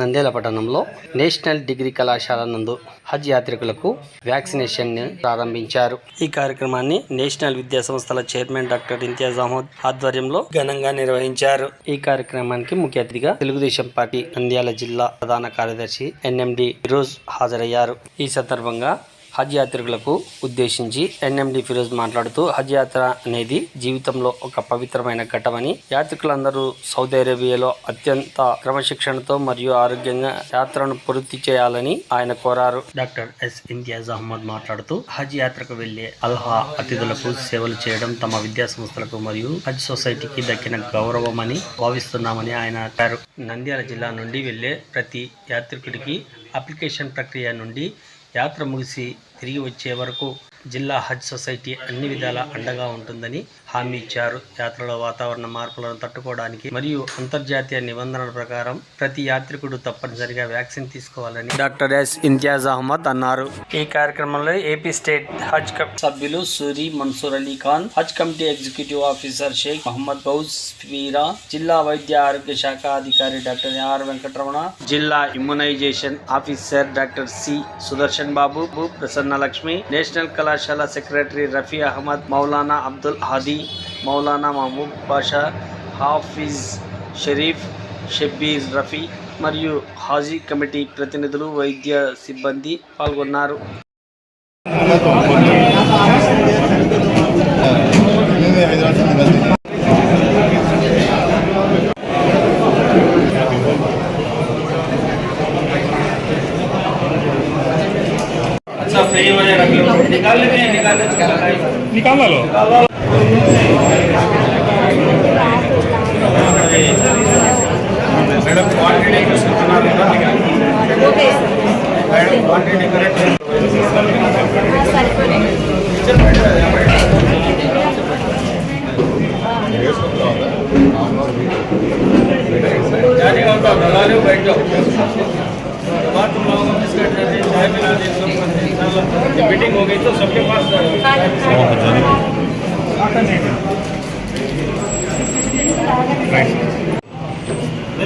నంద్యాల పట్టణంలో national degree కళాశాల నందు హజ్ యాత్రికులకు వ్యాక్సినేషన్ ప్రారంభించారు. ఈ కార్యక్రమాన్ని నేషనల్ విద్యా సంస్థల చైర్మన్ డాక్టర్ ఇంతియాజ్ అహ్మద్ ఆధ్వర్యంలో ఘనంగా నిర్వహించారు. ఈ కార్యక్రమానికి ముఖ్య అతిథిగా తెలుగుదేశం పార్టీ నంద్యాల జిల్లా ప్రధాన కార్యదర్శి ఎన్ఎండి ఫిరోజ్ హాజరయ్యారు. ఈ సందర్భంగా హజ్ యాత్రికులకు ఉద్దేశించి ఎన్ఎండి ఫిరోజ్ మాట్లాడుతూ హజ్ యాత్ర అనేది జీవితంలో ఒక పవిత్రమైన ఘట్టమని యాత్రికులందరూ సౌదీ అరేబియాలో అత్యంత క్రమశిక్షణతో మరియు ఆరోగ్యంగా యాత్రను పూర్తి చేయాలని ఆయన కోరారు. Doctor yes. ఇంతియాజ్ అహ్మద్ మాట్లాడుతూ హజ్ యాత్రకు వెళ్ళే అల్హా అతిథులకు సేవలు చేయడం తమ విద్యా సంస్థలకు మరియు హజ్ సొసైటీకి దక్కిన గౌరవమని భావిస్తున్నామని ఆయన అన్నారు. నంద్యాల జిల్లా నుండి వెళ్ళే ప్రతి యాత్రికుడికి అప్లికేషన్ ప్రక్రియ నుండి యాత్ర ముగిసి తిరిగి వచ్చే వరకు జిల్లా హజ్ సొసైటీ అన్ని విధాల అండగా ఉంటుందని హామీ ఇచ్చారు. యాత్రలో వాతావరణ మార్పులను తట్టుకోవడానికి మరియు అంతర్జాతీయ నిబంధనల ప్రకారం ప్రతి యాత్రికుడు తప్పనిసరిగా వ్యాక్సిన్ తీసుకోవాలని డాక్టర్ ఎస్ ఇంతియాజ్ అహ్మద్ అన్నారు. ఈ కార్యక్రమంలో ఏపీ స్టేట్ హజ్ కమిటీ సభ్యులు Suri Mansoor Ali Khan Hajj committee executive officer Sheikh Mohammed Ghouse Veera జిల్లా వైద్య ఆరోగ్య శాఖ అధికారి డాక్టర్ ఆర్ వెంకటరమణ జిల్లా immunisation officer doctor C Sudarshan Babu Prasanna Lakshmi national కళాశాల సెక్రటరీ రఫీ అహ్మద్ మౌలానా అబ్దుల్ హాదీ మౌలానా మహమూద్ బాషా హాఫీజ్ షరీఫ్ షబ్బీర్ రఫీ మరియు హాజీ కమిటీ ప్రతినిధులు వైద్య సిబ్బంది పాల్గొన్నారు. నికాలలో మేడం క్వాంటిటీ మేడం క్వాంటిటీ జాతీయ బయట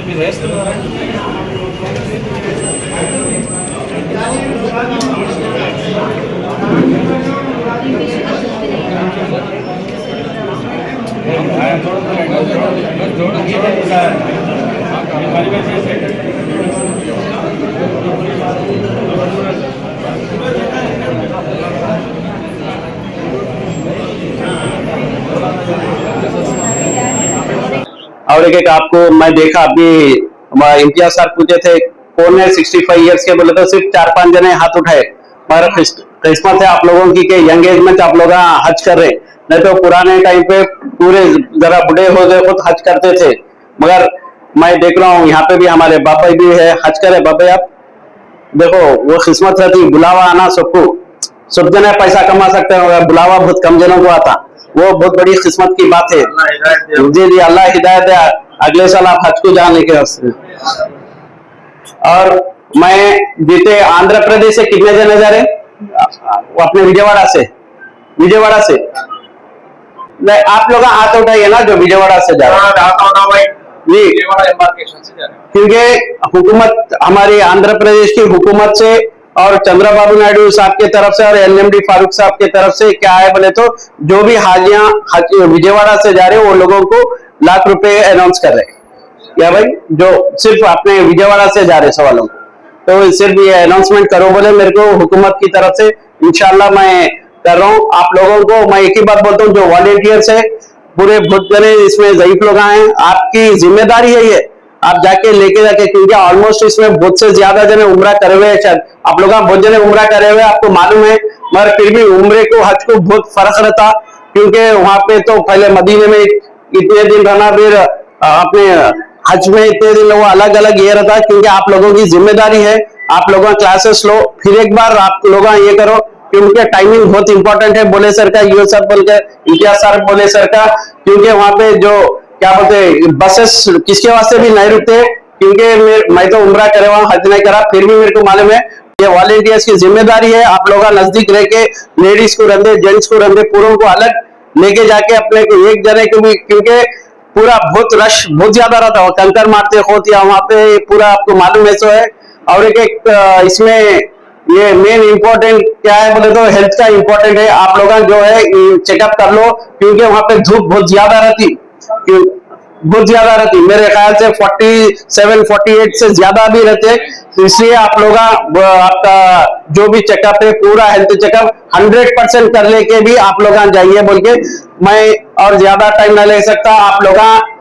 మీరు వేస్తున్నారా? और एक एक आपको मैं देखा, अभी इम्तियाज़ सर पूछे थे, कौन है सिक्सटी फाइव ईयर्स के? बोले तो सिर्फ़ चार पाँच जने हाथ उठाए। मगर किस- किस्मत है आप लोगों की कि यंग एज में तो आप लोग हज कर रहे नहीं तो पुराने टाइम पे पूरे जरा बुढ़े हो गए, खुद हज करते थे। मगर मैं देख रहा हूँ, यहाँ पे भी हमारे बाबा भी है, हज करे बाबा आप देखो, वो किस्मत रहती, बुलावा आना सबको। सब जने पैसा कमा सकते हैं बुलावा बहुत कम जनों को आता। वो बहुत बड़ी किस्मत की बात है। जी जी अल्लाह हिदायत है अगले साल आप हज को जाने के और मैं जीते आंध्र प्रदेश से कितने जने जा रहे अपने विजयवाड़ा से। विजयवाड़ा से। नहीं आप लोग हाथ उठाइए ना जो विजयवाड़ा से जा रहे हैं। जी। क्योंकि हुकूमत हमारी आंध्र प्रदेश की हुकूमत से और चंद्रबाबू नायडू साहब के तरफ़ से और एलएमडी फारूक साहब के तरफ़ से क्या है बोले तो जो भी हाजिया विजयवाड़ा से जा रहे हैं, वो लोगों को लाख रुपए अनाउंस कर रहे हैं। भाई, जो सिर्फ़ अपने विजयवाड़ा से जा रहे सवालों को। तो सिर्फ़ ये अनाउंसमेंट करो बोले, मेरे को हुकूमत की तरफ़ से इनशाला मैं कर रहा हूँ। आप लोगों को मैं एक ही बात बोलता हूँ, जो वॉलेंटियर्स है, पूरे जने इसमें जयीफ लोग आए आपकी ज़िम्मेदारी है ये। आप जाके लेके जाके, क्योंकि ऑलमोस्ट इसमें बहुत से ज़्यादा जने उम्र करे हुए हैं आप लोग बहुत जने उम्र करे हुए आपको मालूम है, मगर फिर भी उम्र को, हज को बहुत फ़र्क रहता, क्योंकि वहाँ पे तो पहले मदीने में इतने दिन रहना, फिर अपने हज में इतने दिन वो अलग अलग ये रहता, क्योंकि आप लोगों की ज़िम्मेदारी है, आप लोगों क्लासेस लो, फिर एक बार आप लोग ये करो, क्योंकि टाइमिंग बहुत इंपॉर्टेंट है, बोले सर का, यू सर बोल के इम्तियाज़ सर बोले सर का, क्योंकि वहाँ पे जो क्या बोलते बसेस किसके वास्ते भी नहीं रुकते? क्योंकि मैं, तो उम्र करे हुआ हज नहीं करा फिर भी मेरे को मालूम है ये वॉलेंटियर्स की ज़िम्मेदारी है आप लोग नज़दीक रह के लेडीज़ को रंधे जेंट्स को रंधे पूरों को अलग लेके जाके अपने को एक जने को भी क्योंकि पूरा बहुत रश बहुत ज़्यादा रहता है कंकर मारते होती है वहाँ पे पूरा आपको मालूम है सो है। और एक एक इसमें ये मेन इंपॉर्टेंट क्या है बोले तो हेल्थ का इंपॉर्टेंट है आप लोग जो है चेकअप कर लो क्योंकि वहाँ पे धूप बहुत ज़्यादा रहती। बहुत ज़्यादा रहती। मेरे ख्याल से 47 48 से ज़्यादा भी रहते। तो इसलिए आप लोग आपका जो भी चेकअप है, पूरा हेल्थ चेकअप 100 परसेंट कर लेके भी आप लोग जाइए बोल के। मैं और ज़्यादा टाइम ना ले सकता, आप लोग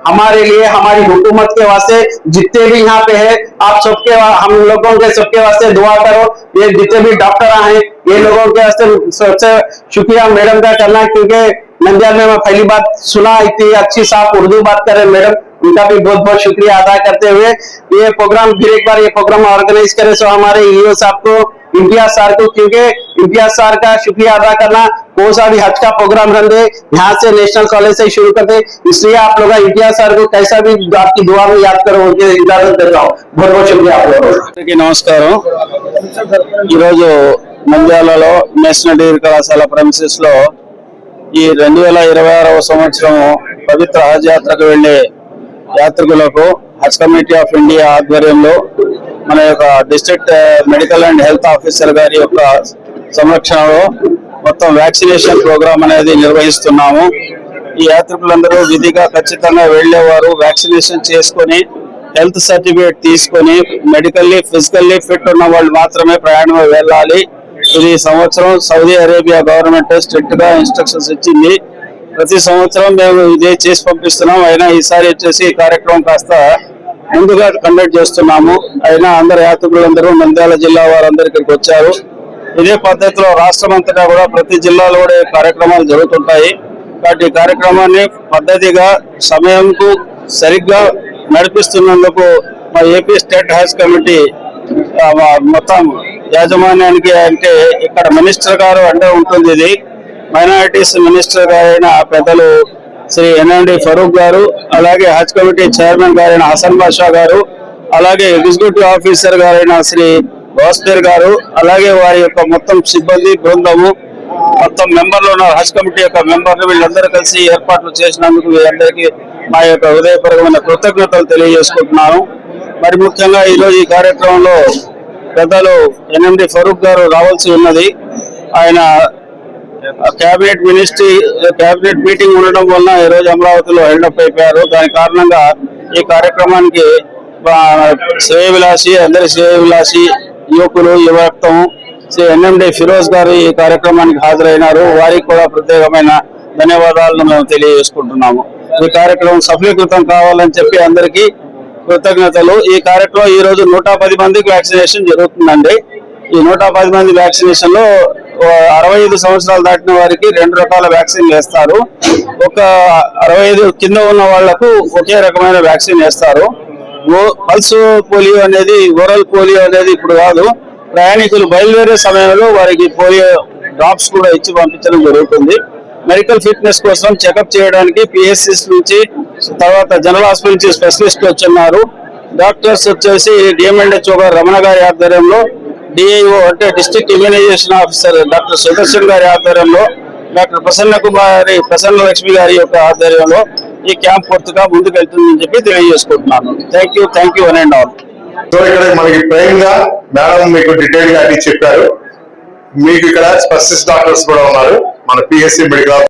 हमारे लिए, हमारी हुकूमत के वास्ते जितने भी यहाँ पे है, आप सबके हम लोगों के सबके वास्ते दुआ करो। ये जितने भी डॉक्टर हैं ये लोगों के वास्ते सबसे शुक्रिया मैडम का करना, क्योंकि नंदियाल में मैं पहली बात सुना, इतनी अच्छी साफ़ उर्दू बात करे मैडम, उनका भी बहुत बहुत शुक्रिया अदा करते हुए। ये प्रोग्राम फिर एक बार ये प्रोग्राम ऑर्गेनाइज करे सो हमारे ईओ साहब को इम्तियाज़ सर को, क्योंकि इम्तियाज़ सर का शुक्रिया अदा करना कौन सा भी हज का प्रोग्राम रन दे, यहाँ से नेशनल कॉलेज से शुरू करते इसलिए आप लोग इम्तियाज़ सर को कैसा भी आपकी दुआ में याद करो, उनके इजाज़त देता हूँ। बहुत बहुत शुक्रिया आप लोगों को। नमस्कार నంద్యాలలో నేషనల్ డిగ్రీ కళాశాల ప్రెమిసెస్లో ఈ రెండు వేల ఇరవై ఆరవ సంవత్సరం పవిత్ర హజ్ యాత్రకు వెళ్ళే యాత్రికులకు హజ్ కమిటీ ఆఫ్ ఇండియా ఆధ్వర్యంలో మన యొక్క district medical and health officer గారి యొక్క సంరక్షణలో మొత్తం వ్యాక్సినేషన్ ప్రోగ్రామ్ అనేది నిర్వహిస్తున్నాము. ఈ యాత్రికులందరూ విధిగా ఖచ్చితంగా వెళ్ళేవారు వ్యాక్సినేషన్ చేసుకొని హెల్త్ సర్టిఫికేట్ తీసుకొని మెడికల్లీ ఫిజికల్లీ ఫిట్ ఉన్న వాళ్ళు మాత్రమే ప్రయాణం వెళ్ళాలి. ఇది సంవత్సరం సౌదీ అరేబియా గవర్నమెంట్ స్ట్రిక్ట్గా ఇన్స్ట్రక్షన్స్ ఇచ్చింది. ప్రతి సంవత్సరం మేము ఇదే చేసి పంపిస్తున్నాం. అయినా ఈసారి వచ్చేసి కార్యక్రమం కాస్త ముందుగా కండక్ట్ చేస్తున్నాము. అయినా అందరు యాత్రికులందరూ నంద్యాల జిల్లా వారందరూ ఇక్కడికి వచ్చారు. ఇదే పద్ధతిలో రాష్ట్రం అంతటా కూడా ప్రతి జిల్లాలో కూడా కార్యక్రమాలు జరుగుతుంటాయి. కాబట్టి ఈ కార్యక్రమాన్ని పద్ధతిగా సమయంకు సరిగ్గా నడిపిస్తున్నందుకు మా ఏపీ స్టేట్ హౌస్ కమిటీ మొత్తం యాజమాన్యానికి అంటే ఇక్కడ మినిస్టర్ గారు అంటే ఉంటుంది ఇది. మైనారిటీస్ మినిస్టర్ గారైన పెద్దలు శ్రీ ఎన్ఎండి ఫరూక్ గారు అలాగే హజ్ కమిటీ చైర్మన్ గారైన హసన్ బాషా గారు అలాగే ఎగ్జిక్యూటివ్ ఆఫీసర్ గారైన శ్రీ భాస్కర్ గారు అలాగే వారి యొక్క మొత్తం సిబ్బంది బృందము మొత్తం మెంబర్లు ఉన్న హజ్ కమిటీ యొక్క మెంబర్లు వీళ్ళందరూ కలిసి ఏర్పాట్లు చేసినందుకు వీళ్ళందరికీ మా యొక్క హృదయపూర్వకమైన కృతజ్ఞతలు తెలియజేసుకుంటున్నాను. మరి ముఖ్యంగా ఈరోజు ఈ కార్యక్రమంలో పెద్దలు ఎన్ఎండి ఫరూక్ గారు రావాల్సి ఉన్నది. ఆయన కేబినెట్ మినిస్ట్రీ కేబినెట్ మీటింగ్ ఉండడం వలన ఈ రోజు అమరావతిలో హెల్డప్ అయిపోయారు. దాని కారణంగా ఈ కార్యక్రమానికి ఆ, శ్రేయవిలాసి అందరి శ్రేయవిలాసి యువకులు యువక్తం శ్రీ ఎన్ఎండి ఫిరోజ్ గారు ఈ కార్యక్రమానికి హాజరైనారు. వారికి కూడా ప్రత్యేకమైన ధన్యవాదాలను మేము తెలియజేసుకుంటున్నాము. ఈ కార్యక్రమం సఫలీకృతం కావాలని చెప్పి అందరికీ కృతజ్ఞతలు. ఈ కార్యక్రమం ఈ రోజు నూట పది మందికి వ్యాక్సినేషన్ జరుగుతుందండి. ఈ నూట పది మంది వ్యాక్సినేషన్లో అరవై ఐదు సంవత్సరాలు దాటిన వారికి రెండు రకాల వ్యాక్సిన్ వేస్తారు. ఒక అరవై ఐదు కింద ఉన్న వాళ్ళకు ఒకే రకమైన వ్యాక్సిన్ వేస్తారు. పల్స్ పోలియో అనేది ఓరల్ పోలియో అనేది ఇప్పుడు కాదు. ప్రయాణికులు బయలుదేరే సమయంలో వారికి పోలియో డ్రాప్స్ కూడా ఇచ్చి పంపించడం జరుగుతుంది. మెడికల్ ఫిట్నెస్ కోసం చెకప్ చేయడానికి పిఎస్సిస్ నుంచి తర్వాత జనరల్ హాస్పిటల్ నుంచి స్పెషలిస్ట్ వచ్చున్నారు. డాక్టర్స్ వచ్చేసి D M and H O గారు రమణ గారి ఆధ్వర్యంలో డిఐఓ అంటే district immunisation officer doctor Sudarshan గారి ఆధ్వర్యంలో డాక్టర్ ప్రసన్న కుమారి ప్రసన్న లక్ష్మి గారి యొక్క ఆధ్వర్యంలో ఈ క్యాంప్ పూర్తిగా ముందుకు వెళ్తుందని చెప్పి తెలియజేసుకుంటున్నాను. Thank you thank you one and all so ఇక్కడ మనకి ప్రైమ్గా మేడం మీకు డీటెయిల్గా అన్ని చెప్పారు. మీకు ఇక్కడ స్పెషలిస్ట్ డాక్టర్స్ కూడా ఉన్నారు. మన పిఎస్సి మెడికల్